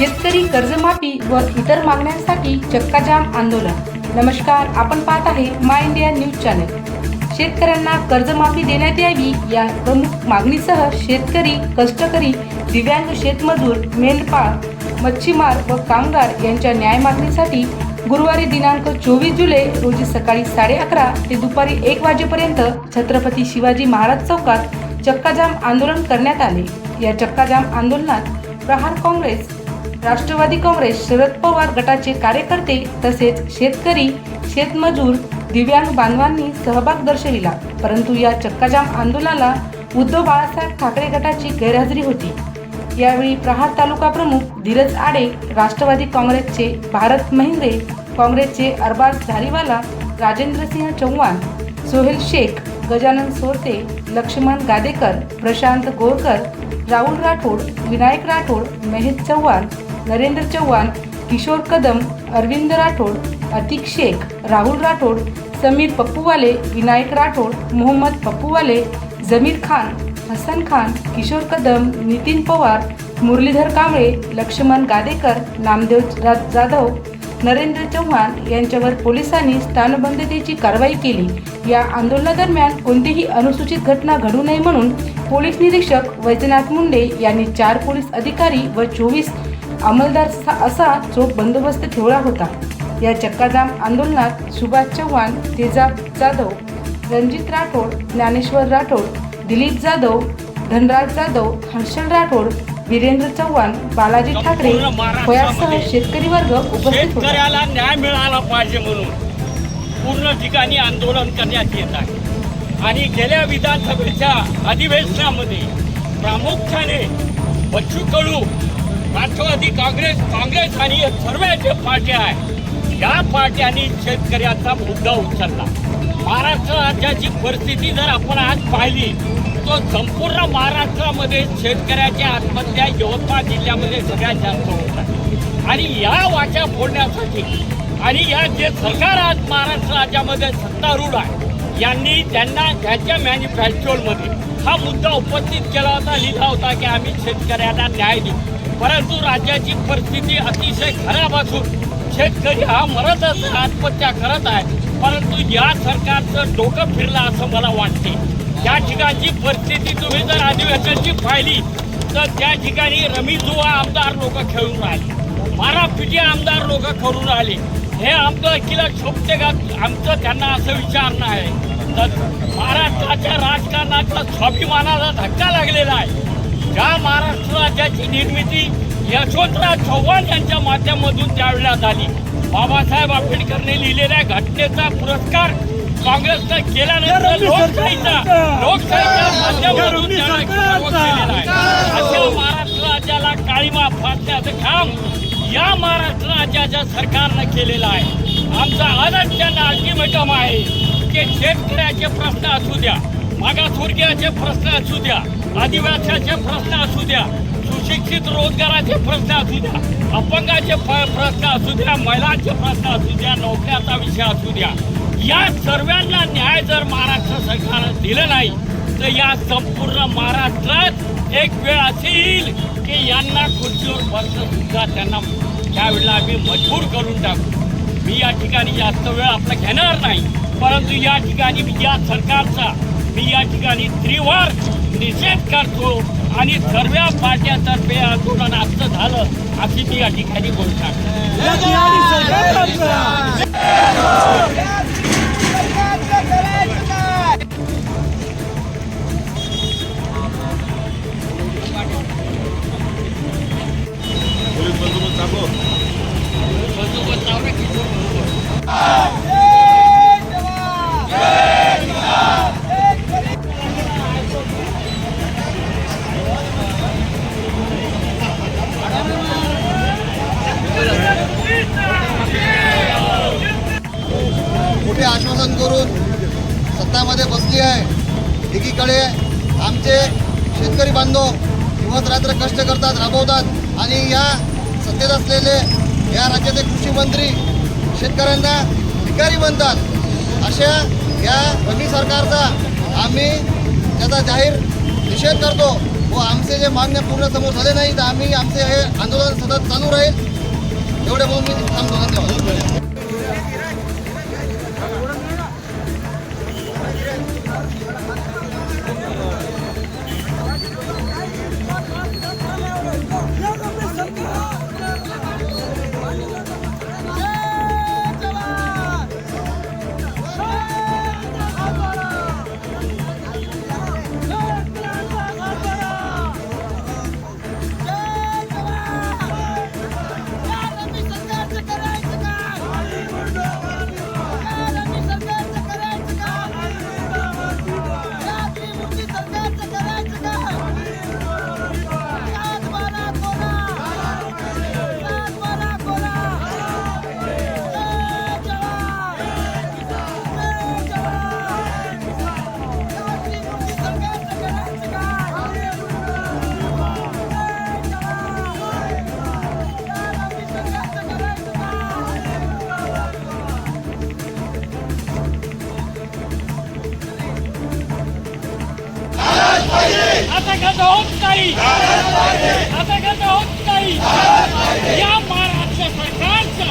शेतकरी कर्जमाफी व इतर मागण्यांसाठी चक्काजाम आंदोलन. नमस्कार आपण पाहत आहे माय इंडिया न्यूज चॅनल शेतकऱ्यांना कर्जमाफी देण्यात यावी या प्रमुख मागणीसह शेतकरी कष्टकरी दिव्यांग शेतमजूर मेंढपाळ मच्छीमार व कामगार यांच्या न्याय मागणीसाठी गुरुवारी दिनांक चोवीस जुलै रोजी सकाळी साडे अकरा ते दुपारी एक वाजेपर्यंत छत्रपती शिवाजी महाराज चौकात चक्काजाम आंदोलन करण्यात आले. या चक्काजाम आंदोलनात प्रहार काँग्रेस राष्ट्रवादी काँग्रेस शरद पवार गटाचे कार्यकर्ते तसेच शेतकरी शेतमजूर दिव्यांग बांधवांनी सहभाग दर्शविला. परंतु या चक्काजाम आंदोलनाला उद्धव बाळासाहेब ठाकरे गटाची गैरहजेरी होती. यावेळी प्रहार तालुका प्रमुख धीरज आडे राष्ट्रवादी काँग्रेसचे भारत महिंद्रे काँग्रेसचे अरबाज धारीवाला राजेंद्रसिंह चव्हाण सोहेल शेख गजानन सोरते लक्ष्मण गादेकर प्रशांत गोरकर राहुल राठोड विनायक राठोड महेश चव्हाण नरेंद्र चव्हाण किशोर कदम अरविंद राठोड अतिक शेख राहुल राठोड समीर पप्पूवाले विनायक राठोड मोहम्मद पप्पूवाले जमीर खान हसन खान किशोर कदम नितीन पवार मुरलीधर कांबळे लक्ष्मण गादेकर नामदेव जाधव नरेंद्र चव्हाण यांच्यावर पोलिसांनी स्थानबंदीची कारवाई केली. या आंदोलनादरम्यान कोणतीही अनुसूचित घटना घडू नये म्हणून पोलीस निरीक्षक वैजनाथ मुंडे यांनी चार पोलीस अधिकारी व चोवीस अंमलदार असा चोख बंदोबस्त ठेवला होता. या चक्काजाम आंदोलनात सुभाष चव्हाण तेजाब जाधव रणजित राठोड ज्ञानेश्वर राठोड दिलीप जाधव धनराज जाधव हर्षल राठोड वीरेंद्र चव्हाण बालाजी ठाकरे फयाजसह शेतकरी वर्ग उपस्थित होता. न्याय मिळाला पाहिजे म्हणून पूर्ण ठिकाणी आंदोलन करण्यात येत आहे. आणि गेल्या विधानसभेच्या अधिवेशनामध्ये प्रामुख्याने बच्चू कडू राष्ट्रवादी काँग्रेस काँग्रेस आणि या सर्व पार्ट्या आहेत या पार्ट्यांनी शेतकऱ्याचा मुद्दा उचलला. महाराष्ट्र राज्याची परिस्थिती जर आपण आज पाहिली तर संपूर्ण महाराष्ट्रामध्ये शेतकऱ्याच्या आत्महत्या यवतमाळ जिल्ह्यामध्ये सगळ्यात जास्त होतात आणि या वाचा फोडण्यासाठी आणि या जे सरकार आज महाराष्ट्र राज्यामध्ये सत्तारूढ आहे यांनी त्यांना त्यांच्या मॅन्युफॅक्चरमध्ये हा मुद्दा उपस्थित केला होता लिहिला होता की आम्ही शेतकऱ्यांना न्याय देऊ. परंतु राज्याची परिस्थिती अतिशय खराब असून शेतकरी हा मरतच आत्महत्या करत आहे. परंतु या सरकारचं डोकं फिरलं असं मला वाटते. त्या ठिकाणची परिस्थिती तुम्ही जर अधिवेशनची पाहिली तर त्या ठिकाणी रमीजुवा आमदार लोक खेळून राहिले. मारापिटी आमदार लोक खेळून राहिले. हे आमचं किला शोभते का? आमचं त्यांना असं विचारणं आहे तर महाराष्ट्राच्या राजकारणाचा स्वाभिमानाला धक्का लागलेला आहे. ज्या महाराष्ट्र राज्याची निर्मिती यशवंतराव चव्हाण यांच्या माध्यमातून त्यावेळेला झाली. बाबासाहेब आंबेडकरने लिहिलेल्या घटनेचा पुरस्कार काँग्रेसनं केल्यानंतर लोकशाहीचा लोकशाहीच्या माध्यमातून अशा महाराष्ट्र राज्याला काळीमा फासण्याचं काम या महाराष्ट्र राज्याच्या सरकारनं केलेलं आहे. आमचा आजच त्यांना अल्टिमेटम आहे की शेतकऱ्याचे प्रश्न असू द्या मागासवर्गीयाचे प्रश्न असू द्या आदिवासाचे प्रश्न असू द्या सुशिक्षित रोजगाराचे प्रश्न असू द्या अपंगाचे प्रश्न असू द्या महिलांचे प्रश्न असू द्या नोकऱ्याचा विषय असू द्या. या सर्वांना न्याय जर महाराष्ट्र सरकारनं दिलं नाही तर या संपूर्ण महाराष्ट्रात एक वेळ अशी येईल की यांना खुर्चीवर बसणं सुद्धा त्यांना त्यावेळेला आम्ही मजबूर करून टाकू. मी या ठिकाणी जास्त वेळ आपला घेणार नाही परंतु या ठिकाणी मी या सरकारचा मी या ठिकाणी त्रिवार निषेध करतो आणि सर्व पार्ट्यातर्फे आंदोलन असं झालं अशी मी या ठिकाणी बोलतात रक्तामध्ये बसली आहे. एकीकडे आमचे शेतकरी बांधव दिवस रात्र कष्ट करतात राबवतात आणि या सत्तेत असलेले या राज्याचे कृषी मंत्री शेतकऱ्यांना भिकारी म्हणतात. अशा या मोदी सरकारचा आम्ही त्याचा जाहीर निषेध करतो. व आमचे जे मागण्या पूर्ण समोर झाले नाही तर आम्ही आमचे हे आंदोलन सतत चालू राहील. एवढे बोलून मी थांबतो. धन्यवाद. असं कसं होत नाही. असं कसं होत नाही. या महाराष्ट्र सरकारचा